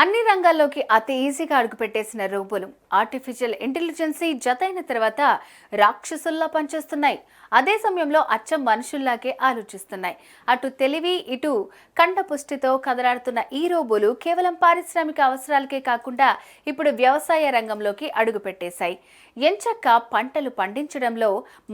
అన్ని రంగాల్లోకి అతి ఈజీగా అడుగుపెట్టేసిన రోబోలు. ఆర్టిఫిషియల్ ఇంటెలిజెన్సీ జతైన తర్వాత రాక్షసుల్లా పనిచేస్తున్నాయి. అదే సమయంలో అచ్చం మనుషుల్లాగే ఆలోచిస్తున్నాయి. అటు తెలివి ఇటు కండపుష్టితో కదలాడుతున్న ఈ రోబోలు కేవలం పారిశ్రామిక అవసరాలకే కాకుండా ఇప్పుడు వ్యవసాయ రంగంలోకి అడుగుపెట్టేశాయి. ఎంచక్క పంటలు పండించడంలో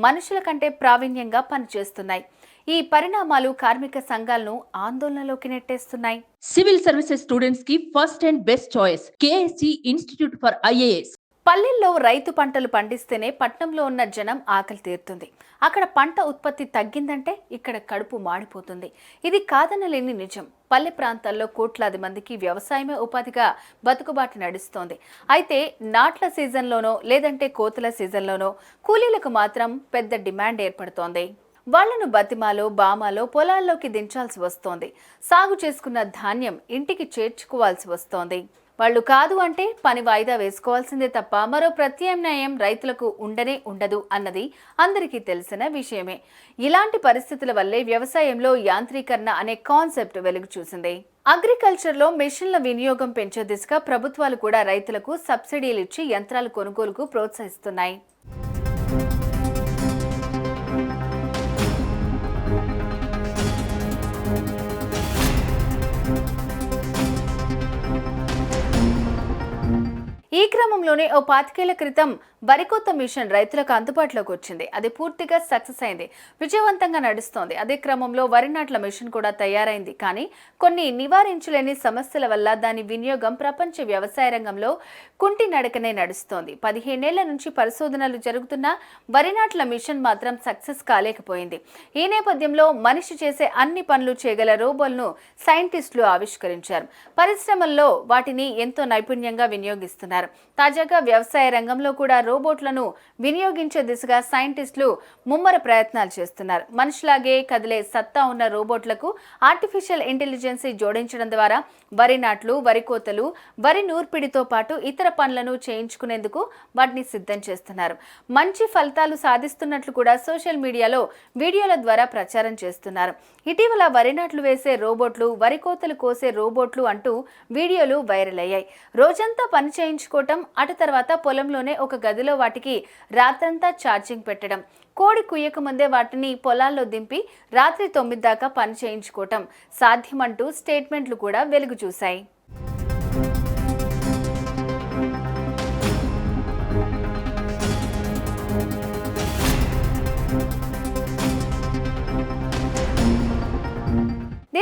మనుషుల కంటే ప్రావీణ్యంగా పనిచేస్తున్నాయి. ఈ పరిణామాలు కార్మిక సంఘాలను ఆందోళనలోకి నెట్టేస్తున్నాయి. సివిల్ సర్వీసెస్ స్టూడెంట్స్కి first and best choice KSC institute for IAS. పల్లెల్లో రైతు పంటలు పండిస్తేనే పట్నంలో ఉన్న జనం ఆకలి తీరుతుంది. అక్కడ పంట ఉత్పత్తి తగ్గిందంటే ఇక్కడ కడుపు మాడిపోతుంది. ఇది కాదనలేని నిజం. పల్లె ప్రాంతాల్లో కోట్లాది మందికి వ్యవసాయమే ఉపాధిగా బతుకుబాటు నడుస్తోంది. అయితే నాట్ల సీజన్లోనో లేదంటే కోతుల సీజన్లోనో కూలీలకు మాత్రం పెద్ద డిమాండ్ ఏర్పడుతోంది. వాళ్ళను బతిమాలో బామాలో పొలాల్లోకి దించాల్సి వస్తోంది. సాగు చేసుకున్న ధాన్యం ఇంటికి చేర్చుకోవాల్సి వస్తోంది. వాళ్ళు కాదు అంటే పని వాయిదా వేసుకోవాల్సిందే తప్ప మరో ప్రత్యామ్నాయం రైతులకు ఉండనే ఉండదు అన్నది అందరికీ తెలిసిన విషయమే. ఇలాంటి పరిస్థితుల వల్లే వ్యవసాయంలో యాంత్రీకరణ అనే కాన్సెప్ట్ వెలుగు చూసింది. అగ్రికల్చర్లో మెషిన్ల వినియోగం పెంచే దిశగా ప్రభుత్వాలు కూడా రైతులకు సబ్సిడీలు ఇచ్చి యంత్రాల కొనుగోలుకు ప్రోత్సహిస్తున్నాయి. ఈ క్రమంలోనే ఓ పాతికేళ్ళ క్రితం వరికోత మిషన్ రైతులకు అందుబాటులోకి వచ్చింది. అది పూర్తిగా సక్సెస్ అయింది. విజయవంతంగా నడుస్తోంది. అదే క్రమంలో వరి నాట్ల మిషన్ కూడా తయారైంది. కానీ కొన్ని నివారించలేని సమస్యల వల్ల దాని వినియోగం ప్రపంచ వ్యవసాయ రంగంలో కుంటి నడకనే నడుస్తోంది. పదిహేనేళ్ళ నుంచి పరిశోధనలు జరుగుతున్న వరి నాట్ల మిషన్ మాత్రం సక్సెస్ కాలేకపోయింది. ఈ నేపథ్యంలో మనిషి చేసే అన్ని పనులు చేయగల రోబోలను సైంటిస్టులు ఆవిష్కరించారు. పరిశ్రమల్లో వాటిని ఎంతో నైపుణ్యంగా వినియోగిస్తున్నారు. తాజాగా వ్యవసాయ రంగంలో కూడా రోబోట్లను వినియోగించే దిశగా సైంటిస్టులు ముమ్మర ప్రయత్నాలు చేస్తున్నారు. మనిషిలాగే కదిలే సత్తా ఉన్న రోబోట్లకు ఆర్టిఫిషియల్ ఇంటెలిజెన్సీ జోడించడం ద్వారా వరి నాట్లు వరి కోతలు వరి నూర్పిడితో పాటు ఇతర పనులను చేయించుకునేందుకు వాటిని సిద్ధం చేస్తున్నారు. మంచి ఫలితాలు సాధిస్తున్నట్లు కూడా సోషల్ మీడియాలో వీడియోల ద్వారా ప్రచారం చేస్తున్నారు. ఇటీవల వరి నాట్లు వేసే రోబోట్లు వరి కోతలు కోసే రోబోట్లు అంటూ వీడియోలు వైరల్ అయ్యాయి. రోజంతా పని పెంచుకోవటం అటు తర్వాత పొలంలోనే ఒక గదిలో వాటికి రాత్రంతా ఛార్జింగ్ పెట్టడం. కోడి కుయ్యక ముందే వాటిని పొలాల్లో దింపి రాత్రి తొమ్మిది దాకా పని చేయించుకోవటం. సాధ్యమంటూ స్టేట్మెంట్లు కూడా వెలుగు చూశాయి.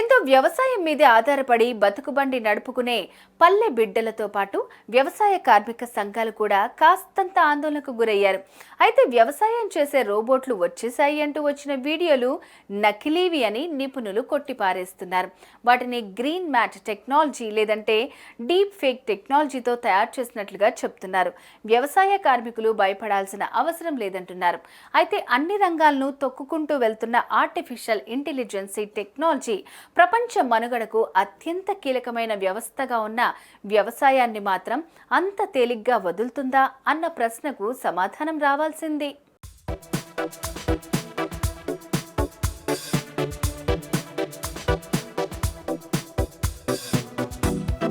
దీంతో వ్యవసాయం మీదే ఆధారపడి బతుకుబండి నడుపుకునే పల్లె బిడ్డలతో పాటు వ్యవసాయ కార్మిక సంఘాలు కూడా కాస్తంత ఆందోళనకు గురయ్యారు. అయితే వ్యవసాయం చేసే రోబోట్లు వచ్చేసాయి అంటూ వచ్చిన వీడియోలు నకిలీవి అని నిపుణులు కొట్టిపారేస్తున్నారు. వాటిని గ్రీన్ మ్యాట్ టెక్నాలజీ లేదంటే డీప్ ఫేక్ టెక్నాలజీతో తయారు చేసినట్లుగా చెప్తున్నారు. వ్యవసాయ కార్మికులు భయపడాల్సిన అవసరం లేదంటున్నారు. అయితే అన్ని రంగాలను తొక్కుకుంటూ వెళ్తున్న ఆర్టిఫిషియల్ ఇంటెలిజెన్సీ టెక్నాలజీ ప్రపంచ మనుగడకు అత్యంత కీలకమైన వ్యవస్థగా ఉన్న వ్యవసాయాన్ని మాత్రం అంత తేలిగ్గా వదులుతుందా అన్న ప్రశ్నకు సమాధానం రావాల్సింది.